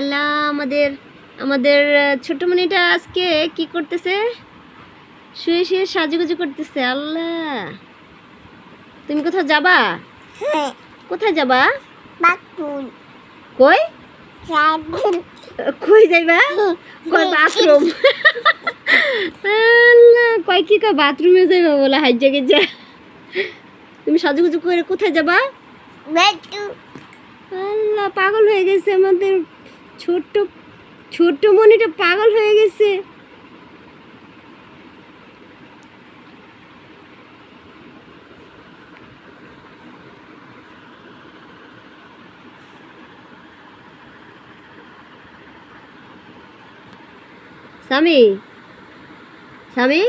আল্লাহ আমাদের আমাদের ছোট মনিটা আজকে কি করতেছে? শুয়ে শুয়ে সাজুগুজু করতেছে আল্লাহ। তুমি কোথাও যাবা? হ্যাঁ। কোথায় যাবা? কই? কই যাইবা? কই বাথরুম? আল্লাহ কয় কি কয় বাথরুমে যাইবা বলে হাই জাগে যা তুমি সাজুগুজু করে কোথায় যাবা? আল্লাহ পাগল হয়ে গেছে আমাদের। ছোট্ট ছোট্ট মনিটা পাগল হয়ে গেছে। স্বামী স্বামী?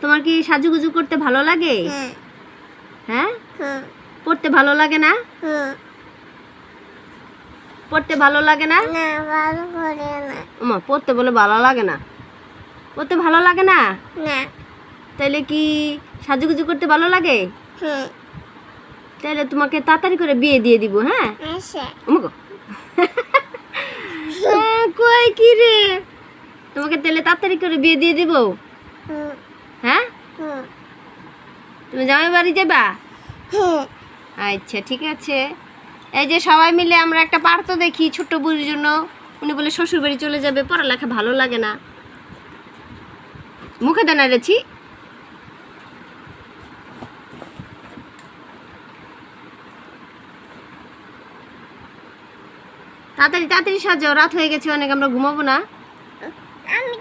তোমার কি সাজুগুজু করতে ভালো লাগে? হ্যাঁ। হ্যাঁ? হ্যাঁ। পড়তে ভালো লাগে না? হ্যাঁ। পড়তে ভালো লাগে না? না পড়তে বলে ভালো লাগে না? পড়তে ভালো লাগে না? তাইলে কি সাজুগুজু করতে ভালো লাগে? হ্যাঁ তাহলে তোমাকে তাড়াতাড়ি করে বিয়ে দিয়ে দিব হ্যাঁ? আমাকে কই কি রে? তোমাকে তাহলে তাড়াতাড়ি করে বিয়ে দিয়ে দিব? হ্যাঁ? তুমি জামাই বাড়ি যাবা? হ্যাঁ আচ্ছা ঠিক আছে। এই যে সবাই মিলে আমরা একটা পার্থ দেখি ছোট্ট বুড়ির জন্য। উনি বলে, শ্বশুরবাড়ি চলে যাবে, পড়ালেখা ভালো লাগে না। মুখে দানা রেছি তাড়াতাড়ি তাড়াতাড়ি সাজাও, রাত হয়ে গেছে, অনেক আমরা ঘুমাবো না। আমি